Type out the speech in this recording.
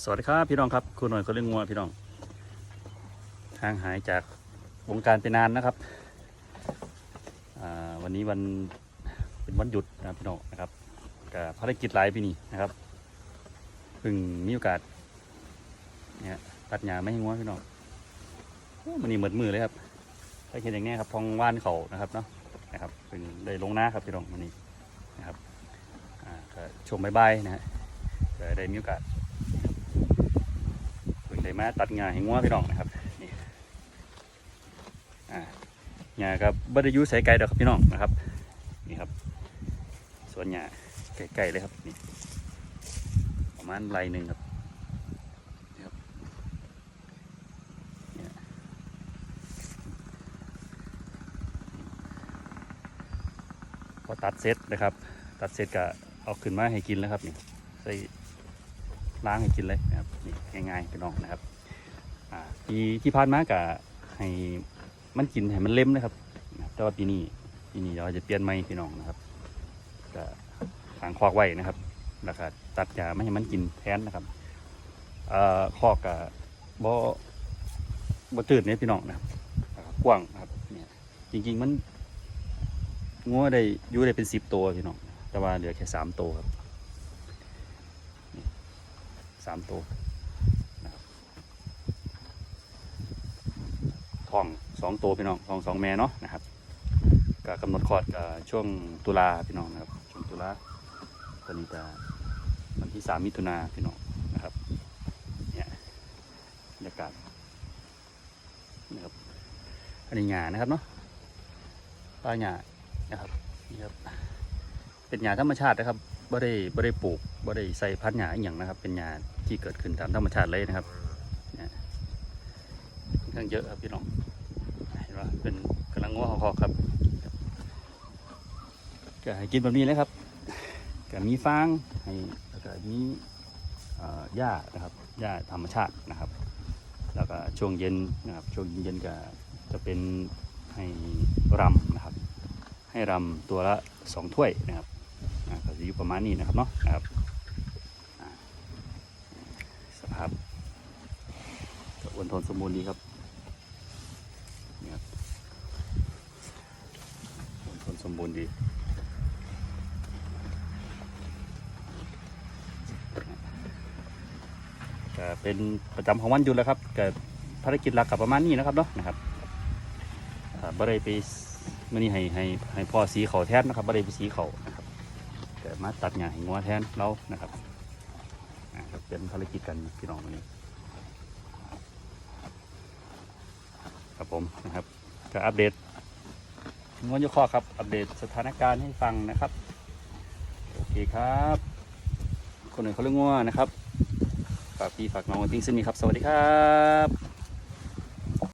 สวัสดีครับพี่น้องครับคุณหน่อยคนเลี้ยงงัวพี่น้องห่างหายจากวงการไปนานนะครับวันนี้วันเป็นวันหยุดนะครับพี่น้องนะครับกับภารกิจหลายพี่นี่นะครับเพิ่งมีโอกาสเนี่ยตัดหญ้าไม่ให้งัวพี่น้องมันนี่เหมือนมือเลยครับถ้าเห็นอย่างนี้ครับพองว่านเขานะครับเนาะนะครับเพิ่งได้ลงหน้าครับพี่น้องวันนี้นะครับอ่าก็ชมบายๆนะฮะได้มีโอกาส ได้มาตัดงาให้งัวพี่น้องนะครับนี่อ่างากับบัตรยุใส่ไก่ดอกครับพี่น้องนะครับนี่ครับ ส่วนหญ้าไก่ๆเลยครับนี่ประมาณไรหนึ่งครับนะครับเนี่ยพอตัดเสร็จนะครับ ตัดเสร็จก็เอาขึ้นมาให้กินแล้วครับนี่ใส่ ล้างให้กินเลยนะครับนี่ง่ายๆพี่น้องนะครับอ่าปีที่ผ่านมากะให้มันกินให้มันเล็มนะครับแต่ว่าปีนี้ปีนี้เราจะเปลี่ยนใหม่พี่น้องนะครับก็ทางคอกไว้นะครับแล้วก็ตัดยาไม่ให้มันกินแทนนะครับเอ่อคอกกะบ่บ่ตื่นเนี่ยพี่น้องนะครับกว้างนะครับเนี่ยจริง ๆ มันงัวได้อยู่ได้เป็นสิบตัวพี่น้องแต่ว่าเหลือแค่สามตัวครับ สามตัวนะครับทองสองตัวพี่น้องทองสองแม่เนาะนะครับก็กำหนดคอดก็ช่วงตุลาพี่น้องนะครับช่วงตุลาตอนนี้จะวันที่สามมิถุนาพี่น้องนะครับเนี่ยบรรยากาศนะครับอันนี้หญ้านะครับเนาะป้าหญ้านะครับนี่ครับ เป็นหญ้าธรรมชาตินะครับบ่ได้บ่ได้ปลูกบ่ได้ใส่พันธุ์หญ้าอหย่างนะครับ เป็นหญ้าที่เกิดขึ้นตามธรรมชาติเลยนะครับเนี่ยค่อนข้างเยอะครับพี่น้องเห็นว่าเป็นกำลังง้อคอครับก็ให้กินแบบนี้เลยครับก็มีฟางให้แล้วก็มีหญ้านะครับหญ้าธรรมชาตินะครับ แล้วก็ช่วงเย็นนะครับช่วงเย็นก็จะเป็นให้รำนะครับ ให้รำตัวละสองถ้วยนะครับ จะอยู่ประมาณนี้นะครับเนาะนะครับสภาพก็อ้วนทนสมบูรณ์ดีครับนี่ครับอ้วนทนสมบูรณ์ดีก็เป็นประจำของวันหยุดแล้วครับก็ภารกิจหลักกับประมาณนี้นะครับเนาะนะครับบ่ได้ไปมื่อนี้ให้ให้ให้พ่อสีเขาแทนนะครับบ่ได้ไปสีเขานะครับ มาตัดหญ้าให้งัวแทนเรานะครับเป็นภารกิจกันพี่น้องวันนี้ครับผมนะครับก็อัปเดตงัวยกข้อครับอัปเดตสถานการณ์ให้ฟังนะครับ โอเคครับ คนหนึ่งเขาเรื่องงัวนะครับฝากพี่ฝากน้องทิ้งซึ่งมีครับ สวัสดีครับ